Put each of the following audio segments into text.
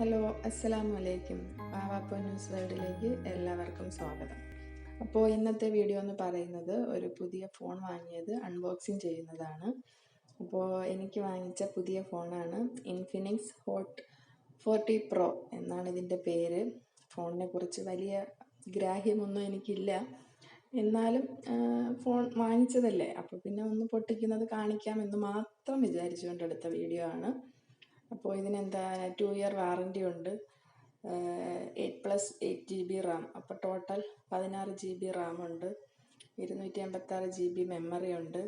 Hello അസ്സലാമു അലൈക്കും. പാവാപ്പോ news വേൾഡിലേക്ക് എല്ലാവർക്കും സ്വാഗതം. അപ്പോൾ ഇന്നത്തെ വീഡിയോ എന്ന് പറയുന്നത് ഒരു പുതിയ ഫോൺ വാങ്ങിയത് അൺബോക്സിങ് ചെയ്യുന്നതാണ്. അപ്പോൾ എനിക്ക് വാങ്ങിച്ച പുതിയ ഫോണാണ് ഇൻഫിനിക്സ് ഹോട്ട് ഫോർട്ടി പ്രോ എന്നാണ് ഇതിന്റെ പേര്. ഫോണിനെ കുറിച്ച് വലിയ ഗ്രാഹ്യമൊന്നും എനിക്കില്ല. എന്നാലും ഫോൺ വാങ്ങിച്ചതല്ലേ? അപ്പോൾ പിന്നെ ഒന്ന് പൊട്ടിക്കുന്നത് കാണിക്കാമെന്ന് മാത്രം വിചാരിച്ചുകൊണ്ടെടുത്ത വീഡിയോ ആണ്. അപ്പോൾ ഇതിനെന്താ ടു ഇയർ വാറന്റി ഉണ്ട്. Eight plus eight G B RAM അപ്പോൾ ടോട്ടൽ പതിനാറ് ജി ബി റാം ഉണ്ട്. ഇരുന്നൂറ്റി അമ്പത്താറ് ജി ബി മെമ്മറി ഉണ്ട്.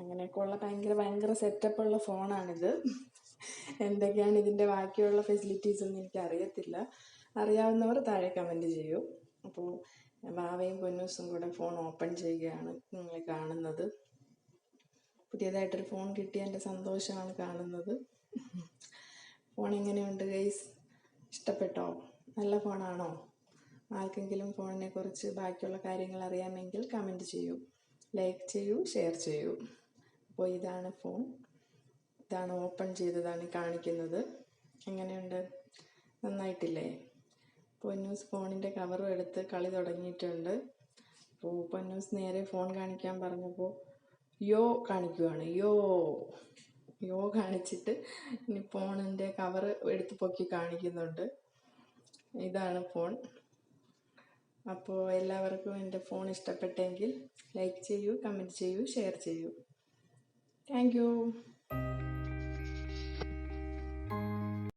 അങ്ങനെയൊക്കെ ഉള്ള ഭയങ്കര ഭയങ്കര സെറ്റപ്പ് ഉള്ള ഫോണാണിത് എന്തൊക്കെയാണ് ഇതിന്റെ ബാക്കിയുള്ള ഫെസിലിറ്റീസ് ഒന്നും എനിക്ക് അറിയത്തില്ല അറിയാവുന്നവർ താഴെ കമന്റ് ചെയ്യൂ. അപ്പോൾ ഭാവയും പൊന്നൂസും കൂടെ ഫോൺ ഓപ്പൺ ചെയ്യുകയാണ് നിങ്ങൾ കാണുന്നത്. പുതിയതായിട്ടൊരു ഫോൺ കിട്ടിയ എന്റെ സന്തോഷമാണ് കാണുന്നത്. ഫോൺ എങ്ങനെയുണ്ട് ഗൈസ്? ഇഷ്ടപ്പെട്ടോ? നല്ല ഫോണാണോ? ആർക്കെങ്കിലും ഫോണിനെ കുറിച്ച് ബാക്കിയുള്ള കാര്യങ്ങൾ അറിയാമെങ്കിൽ കമന്റ് ചെയ്യൂ. ലൈക്ക് ചെയ്യൂ ഷെയർ ചെയ്യൂ. അപ്പോൾ ഇതാണ് ഫോൺ. ഇതാണ് ഓപ്പൺ ചെയ്തതാണ് കാണിക്കുന്നത്. എങ്ങനെയുണ്ട്? നന്നായിട്ടില്ലേ? പൊന്നൂസ് ഫോണിന്റെ കവറും എടുത്ത് കളി തുടങ്ങിയിട്ടുണ്ട്. അപ്പോൾ പൊന്നൂസ് നേരെ ഫോൺ കാണിക്കാൻ പറഞ്ഞപ്പോൾ യോ കാണിക്കുവാണ്. യോ. യോ കാണിച്ചിട്ട് ഇനി ഫോണിന്റെ കവർ എടുത്ത് പൊക്കി കാണിക്കുന്നുണ്ട്. ഇതാണ് ഫോൺ. അപ്പോൾ എല്ലാവർക്കും എന്റെ ഫോൺ ഇഷ്ടപ്പെട്ടെങ്കിൽ ലൈക്ക് ചെയ്യൂ കമന്റ് ചെയ്യൂ ഷെയർ ചെയ്യൂ. താങ്ക്